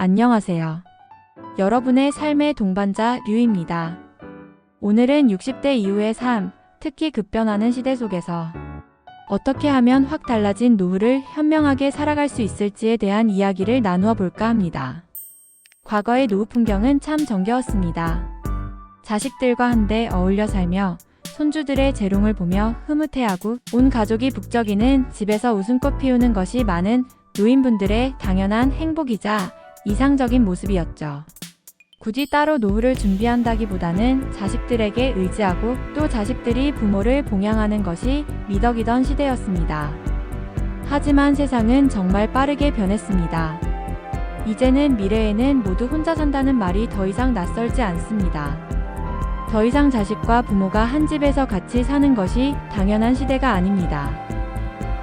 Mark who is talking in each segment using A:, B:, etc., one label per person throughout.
A: 안녕하세요. 여러분의 삶의 동반자 류입니다. 오늘은 60대 이후의 삶, 특히 급변하는 시대 속에서 어떻게 하면 확 달라진 노후를 현명하게 살아갈 수 있을지에 대한 이야기를 나누어 볼까 합니다. 과거의 노후 풍경은 참 정겨웠습니다. 자식들과 한데 어울려 살며 손주들의 재롱을 보며 흐뭇해하고 온 가족이 북적이는 집에서 웃음꽃 피우는 것이 많은 노인분들의 당연한 행복이자 이상적인 모습이었죠. 굳이 따로 노후를 준비한다기보다는 자식들에게 의지하고 또 자식들이 부모를 봉양하는 것이 미덕이던 시대였습니다. 하지만 세상은 정말 빠르게 변했습니다. 이제는 미래에는 모두 혼자 산다는 말이 더 이상 낯설지 않습니다. 더 이상 자식과 부모가 한 집에서 같이 사는 것이 당연한 시대가 아닙니다.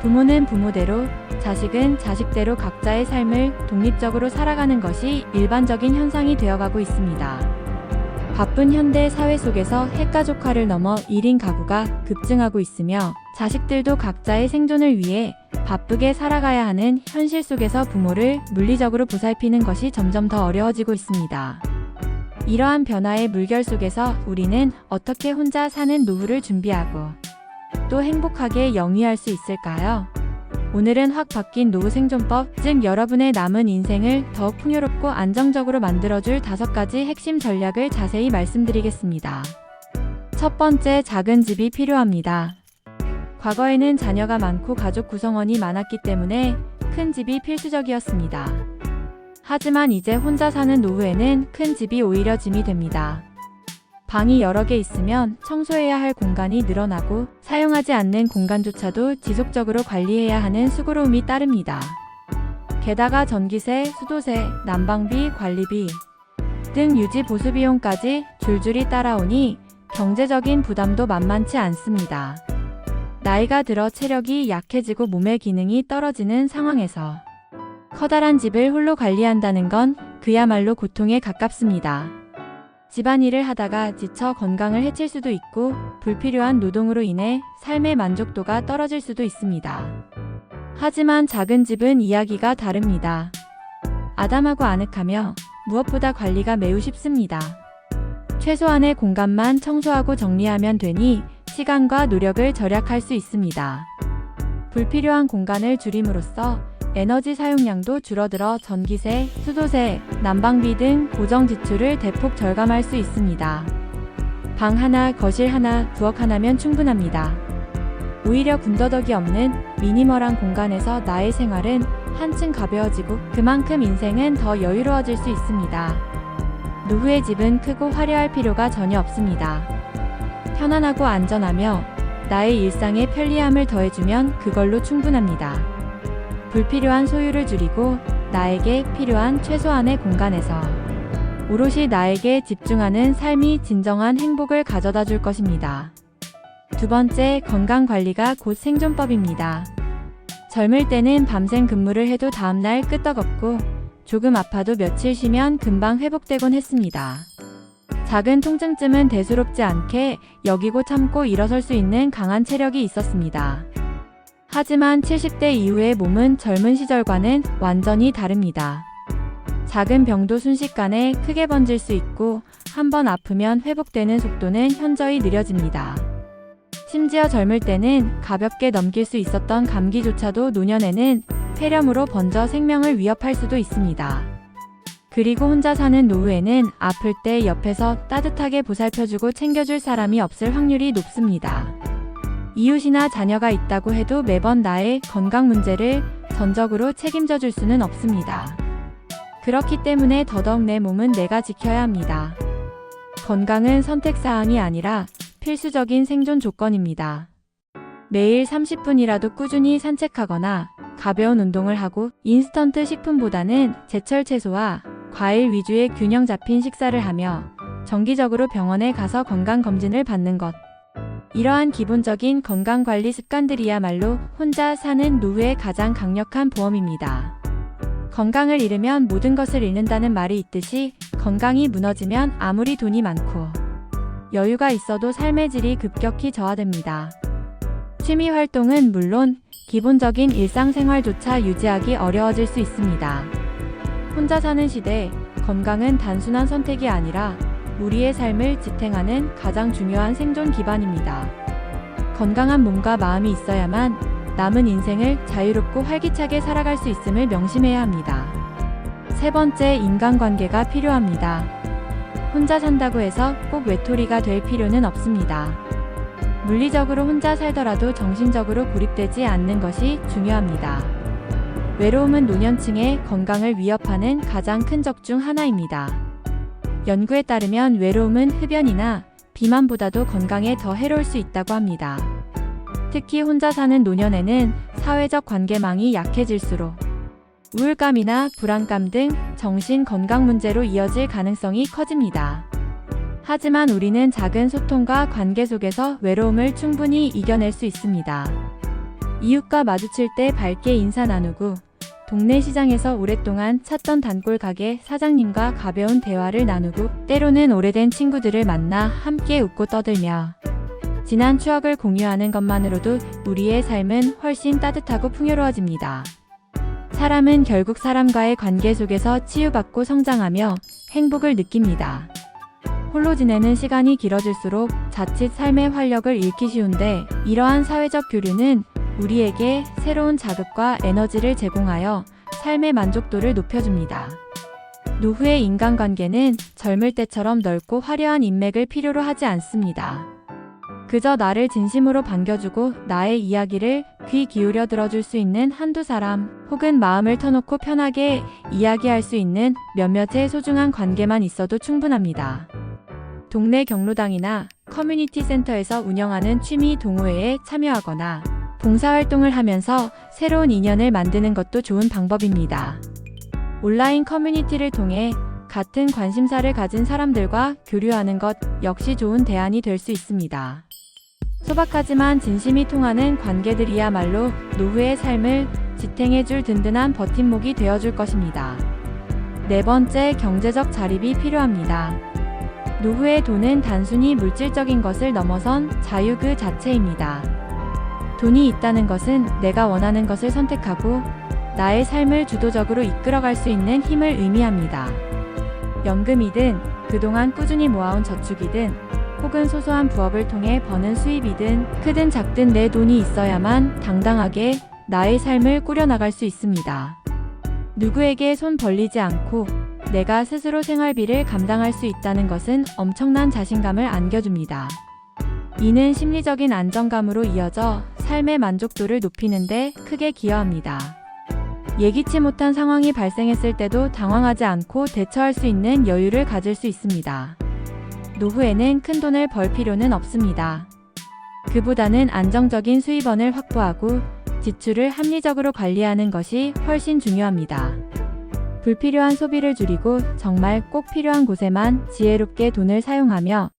A: 부모는 부모대로, 자식은 자식대로 각자의 삶을 독립적으로 살아가는 것이 일반적인 현상이 되어가고 있습니다. 바쁜 현대 사회 속에서 핵가족화를 넘어 1인 가구가 급증하고 있으며 자식들도 각자의 생존을 위해 바쁘게 살아가야 하는 현실 속에서 부모를 물리적으로 보살피는 것이 점점 더 어려워지고 있습니다. 이러한 변화의 물결 속에서 우리는 어떻게 혼자 사는 노후를 준비하고 또 행복하게 영위할 수 있을까요? 오늘은 확 바뀐 노후 생존법, 즉 여러분의 남은 인생을 더욱 풍요롭고 안정적으로 만들어줄 다섯 가지 핵심 전략을 자세히 말씀드리겠습니다. 첫 번째, 작은 집이 필요합니다. 과거에는 자녀가 많고 가족 구성원이 많았기 때문에 큰 집이 필수적이었습니다. 하지만 이제 혼자 사는 노후에는 큰 집이 오히려 짐이 됩니다. 방이 여러 개 있으면 청소해야 할 공간이 늘어나고 사용하지 않는 공간조차도 지속적으로 관리해야 하는 수고로움이 따릅니다. 게다가 전기세, 수도세, 난방비, 관리비 등 유지 보수 비용까지 줄줄이 따라오니 경제적인 부담도 만만치 않습니다. 나이가 들어 체력이 약해지고 몸의 기능이 떨어지는 상황에서 커다란 집을 홀로 관리한다는 건 그야말로 고통에 가깝습니다. 집안일을 하다가 지쳐 건강을 해칠 수도 있고 불필요한 노동으로 인해 삶의 만족도가 떨어질 수도 있습니다. 하지만 작은 집은 이야기가 다릅니다. 아담하고 아늑하며 무엇보다 관리가 매우 쉽습니다. 최소한의 공간만 청소하고 정리하면 되니 시간과 노력을 절약할 수 있습니다. 불필요한 공간을 줄임으로써 에너지 사용량도 줄어들어 전기세, 수도세, 난방비 등 고정 지출을 대폭 절감할 수 있습니다. 방 하나, 거실 하나, 부엌 하나면 충분합니다. 오히려 군더더기 없는 미니멀한 공간에서 나의 생활은 한층 가벼워지고 그만큼 인생은 더 여유로워질 수 있습니다. 노후의 집은 크고 화려할 필요가 전혀 없습니다. 편안하고 안전하며 나의 일상에 편리함을 더해주면 그걸로 충분합니다. 불필요한 소유를 줄이고 나에게 필요한 최소한의 공간에서 오롯이 나에게 집중하는 삶이 진정한 행복을 가져다 줄 것입니다. 두 번째, 건강 관리가 곧 생존법입니다. 젊을 때는 밤샘 근무를 해도 다음날 끄떡없고 조금 아파도 며칠 쉬면 금방 회복되곤 했습니다. 작은 통증쯤은 대수롭지 않게 여기고 참고 일어설 수 있는 강한 체력이 있었습니다. 하지만 70대 이후의 몸은 젊은 시절과는 완전히 다릅니다. 작은 병도 순식간에 크게 번질 수 있고 한 번 아프면 회복되는 속도는 현저히 느려집니다. 심지어 젊을 때는 가볍게 넘길 수 있었던 감기조차도 노년에는 폐렴으로 번져 생명을 위협할 수도 있습니다. 그리고 혼자 사는 노후에는 아플 때 옆에서 따뜻하게 보살펴주고 챙겨줄 사람이 없을 확률이 높습니다. 이웃이나 자녀가 있다고 해도 매번 나의 건강 문제를 전적으로 책임져 줄 수는 없습니다. 그렇기 때문에 더더욱 내 몸은 내가 지켜야 합니다. 건강은 선택사항이 아니라 필수적인 생존 조건입니다. 매일 30분이라도 꾸준히 산책하거나 가벼운 운동을 하고 인스턴트 식품보다는 제철 채소와 과일 위주의 균형 잡힌 식사를 하며 정기적으로 병원에 가서 건강검진을 받는 것. 이러한 기본적인 건강관리 습관들이야말로 혼자 사는 노후의 가장 강력한 보험입니다. 건강을 잃으면 모든 것을 잃는다는 말이 있듯이 건강이 무너지면 아무리 돈이 많고 여유가 있어도 삶의 질이 급격히 저하됩니다. 취미 활동은 물론 기본적인 일상생활조차 유지하기 어려워질 수 있습니다. 혼자 사는 시대, 건강은 단순한 선택이 아니라 우리의 삶을 지탱하는 가장 중요한 생존 기반입니다. 건강한 몸과 마음이 있어야만 남은 인생을 자유롭고 활기차게 살아갈 수 있음을 명심해야 합니다. 세 번째, 인간관계가 필요합니다. 혼자 산다고 해서 꼭 외톨이가 될 필요는 없습니다. 물리적으로 혼자 살더라도 정신적으로 고립되지 않는 것이 중요합니다. 외로움은 노년층의 건강을 위협하는 가장 큰 적 중 하나입니다. 연구에 따르면 외로움은 흡연이나 비만보다도 건강에 더 해로울 수 있다고 합니다. 특히 혼자 사는 노년에는 사회적 관계망이 약해질수록 우울감이나 불안감 등 정신 건강 문제로 이어질 가능성이 커집니다. 하지만 우리는 작은 소통과 관계 속에서 외로움을 충분히 이겨낼 수 있습니다. 이웃과 마주칠 때 밝게 인사 나누고 동네 시장에서 오랫동안 찾던 단골 가게 사장님과 가벼운 대화를 나누고 때로는 오래된 친구들을 만나 함께 웃고 떠들며 지난 추억을 공유하는 것만으로도 우리의 삶은 훨씬 따뜻하고 풍요로워집니다. 사람은 결국 사람과의 관계 속에서 치유받고 성장하며 행복을 느낍니다. 홀로 지내는 시간이 길어질수록 자칫 삶의 활력을 잃기 쉬운데 이러한 사회적 교류는 우리에게 새로운 자극과 에너지를 제공하여 삶의 만족도를 높여줍니다. 노후의 인간관계는 젊을 때처럼 넓고 화려한 인맥을 필요로 하지 않습니다. 그저 나를 진심으로 반겨주고 나의 이야기를 귀 기울여 들어줄 수 있는 한두 사람 혹은 마음을 터놓고 편하게 이야기할 수 있는 몇몇의 소중한 관계만 있어도 충분합니다. 동네 경로당이나 커뮤니티 센터에서 운영하는 취미 동호회에 참여하거나 봉사활동을 하면서 새로운 인연을 만드는 것도 좋은 방법입니다. 온라인 커뮤니티를 통해 같은 관심사를 가진 사람들과 교류하는 것 역시 좋은 대안이 될 수 있습니다. 소박하지만 진심이 통하는 관계들이야말로 노후의 삶을 지탱해줄 든든한 버팀목이 되어줄 것입니다. 네 번째, 경제적 자립이 필요합니다. 노후의 돈은 단순히 물질적인 것을 넘어선 자유 그 자체입니다. 돈이 있다는 것은 내가 원하는 것을 선택하고 나의 삶을 주도적으로 이끌어갈 수 있는 힘을 의미합니다. 연금이든 그동안 꾸준히 모아온 저축이든 혹은 소소한 부업을 통해 버는 수입이든 크든 작든 내 돈이 있어야만 당당하게 나의 삶을 꾸려나갈 수 있습니다. 누구에게 손 벌리지 않고 내가 스스로 생활비를 감당할 수 있다는 것은 엄청난 자신감을 안겨줍니다. 이는 심리적인 안정감으로 이어져 삶의 만족도를 높이는데 크게 기여합니다. 예기치 못한 상황이 발생했을 때도 당황하지 않고 대처할 수 있는 여유를 가질 수 있습니다. 노후에는 큰 돈을 벌 필요는 없습니다. 그보다는 안정적인 수입원을 확보하고 지출을 합리적으로 관리하는 것이 훨씬 중요합니다. 불필요한 소비를 줄이고 정말 꼭 필요한 곳에만 지혜롭게 돈을 사용하며